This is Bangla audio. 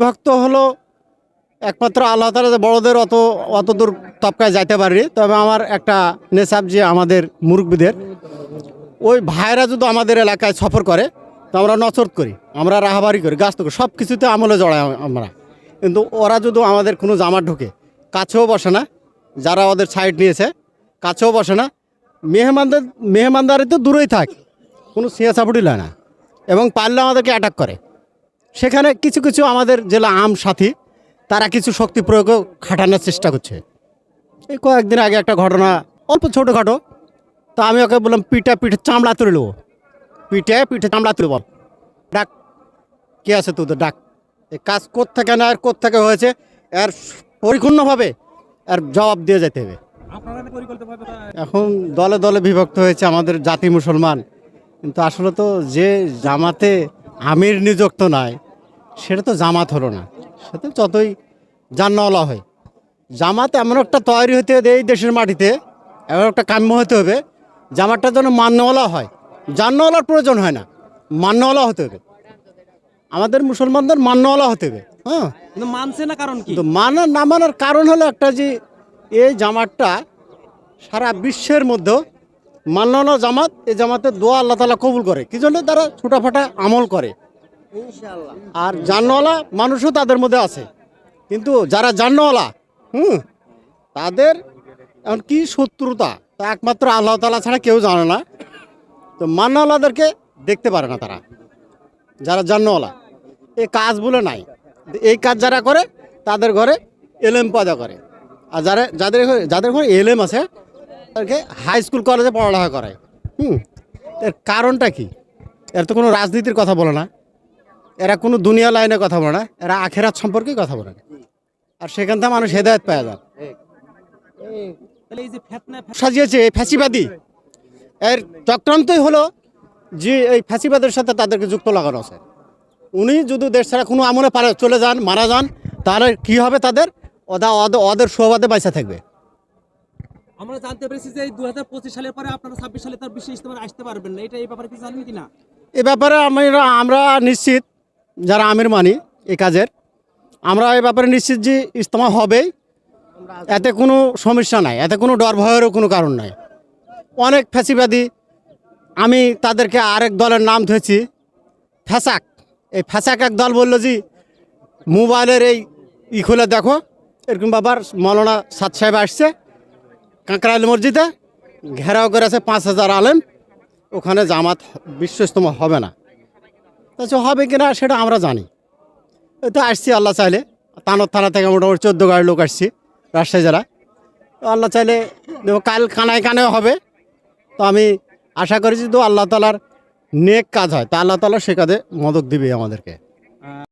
ভক্ত হলো একমাত্র আল্লাহ তালা যে বড়দের অত অত দূর তপকায় যাইতে পারি তবে আমার একটা নেশাব যে আমাদের মুরব্বীদের, ওই ভাইরা যদি আমাদের এলাকায় সফর করে, তো আমরা নচরত করি, আমরা রাহাবারি করি, গাছ করি সব কিছুতে আমলে জড়াই আমরা। কিন্তু ওরা যদি আমাদের কোনো জামা ঢুকে, কাছেও বসে না, যারা ওদের সাইড নিয়েছে, কাছেও বসে না, মেহমানদের, মেহমানদারি তো দূরেই থাক, কোনো সিয়াসাপুটি লয় না, এবং পারলে আমাদেরকে অ্যাটাক করে। সেখানে কিছু কিছু আমাদের জেলা আম সাথী তারা কিছু শক্তি প্রয়োগও খাটানোর চেষ্টা করছে। এই কয়েকদিন আগে একটা ঘটনা অল্প ছোটোখাটো তা আমি ওকে বললাম পিঠে পিঠে চামড়া তুলে নেব। পিঠে পিঠে চামড়া তুলে বল। ডাক কে আছে তোদের? ডাক। এই কাজ কোত্থেকে না আর কোত্থেকে হয়েছে? এর পরিপূর্ণভাবে এর জবাব দিয়ে যেতে হবে। এখন দলে দলে বিভক্ত হয়েছে আমাদের জাতি মুসলমান। কিন্তু আসলে তো যে জামাতে আমির নিযুক্ত নাই সেটা তো জামাত হলো না। সেটা যতই জান্নাওয়ালা হয়। জামাত এমন একটা তৈরি হতে হবে এই দেশের মাটিতে এমন একটা কাম্য হতে হবে জামাতটা যেন মান্যওয়ালা হয়। জান্নাওয়ালার প্রয়োজন হয় না মান্যওয়ালা হতে হবে। আমাদের মুসলমানদের মান্যওয়ালা হতে হবে হ্যাঁ? মানছে না কারণ কি? কিন্তু মানা না মানার কারণ হলো একটা যে এই জামাতটা সারা বিশ্বের মধ্যে মান্নানো জামাত এই জামাতের দোয়া আল্লাহ তালা কবুল করে। কি জন্য? তারা ছোটাফাটা আমল করে। আর জান্নওয়ালা মানুষও তাদের মধ্যে আছে। কিন্তু যারা জান্নওয়ালা হুম তাদের এখন কি শত্রুতা? তা একমাত্র আল্লাহ তালা ছাড়া কেউ জানে না। তো মান্নাওয়ালাদেরকে দেখতে পারে না তারা। যারা জান্নওয়ালা এই কাজ বলে নাই। এই কাজ যারা করে তাদের ঘরে এলএম পয়দা করে। আর যারা যাদের যাদের ঘরে এলএম আছে হাই স্কুল কলেজে পড়ালেখা করায়। হুম, এর কারণটা কি? এর তো কোনো রাজনীতির কথা বলে না। এরা কোনো দুনিয়া লাইনে কথা বলে না। এরা আখেরাত সম্পর্কেই কথা বলে না। আর সেখান থেকে মানুষ হেদায়ত পাওয়া যায়। তাহলে এই যে সাজিয়েছে এই ফ্যাসিবাদী। এর চক্রান্তই হলো যে এই ফ্যাসিবাদের সাথে তাদেরকে যুক্ত লাগানো আছে। উনি যদি দেশ ছাড়া কোনো আমলে পারে, চলে যান, মারা যান, তাহলে কি হবে তাদের? ওদা ওদের সুবাদে বাইসা থাকবে। আমরা জানতে পেরেছি যে দু হাজার পঁচিশ সালের পরে আপনারা ছাব্বিশ সালে তার বিশেষ ইস্তেমার আসতে পারবেন না। এটা এই ব্যাপারে কি জানেন কি না এ ব্যাপারে আমরা আমরা নিশ্চিত, যারা আমির মানি এই কাজের, আমরা এ ব্যাপারে নিশ্চিত যে ইজতেমা হবেই। এতে কোনো সমস্যা নাই, এতে কোনো ডর ভয়েরও কোনো কারণ নাই। অনেক ফ্যাসিবাদী, আমি তাদেরকে আরেক দলের নাম ধরেছি, ফ্যাসাক। এই ফ্যাসাক এক দল বলল যে, মোবাইলের এই ই খুলে দেখো, এরকম বাবার মৌলানা সাত সাহেব আসছে কাঁকড়াইল মসজিদে, ঘেরাও করেছে পাঁচ হাজার আলেম, ওখানে জামাত বিশ্বস্তমা হবে না। তাছাড়া হবে কিনা সেটা আমরা জানি। তো আসছি, আল্লাহ চাইলে, তানোর থানা থেকে মোটামুটি চোদ্দ গাড়ির লোক আসছি, রাজশাহী জেলা তো আল্লাহ চাইলে কাল কানায় কানেও হবে। তো আমি আশা করেছি তো আল্লাহ তালার নেক কাজ হয়, তা আল্লাহ তালা সে কাজে মদক দিবে আমাদেরকে।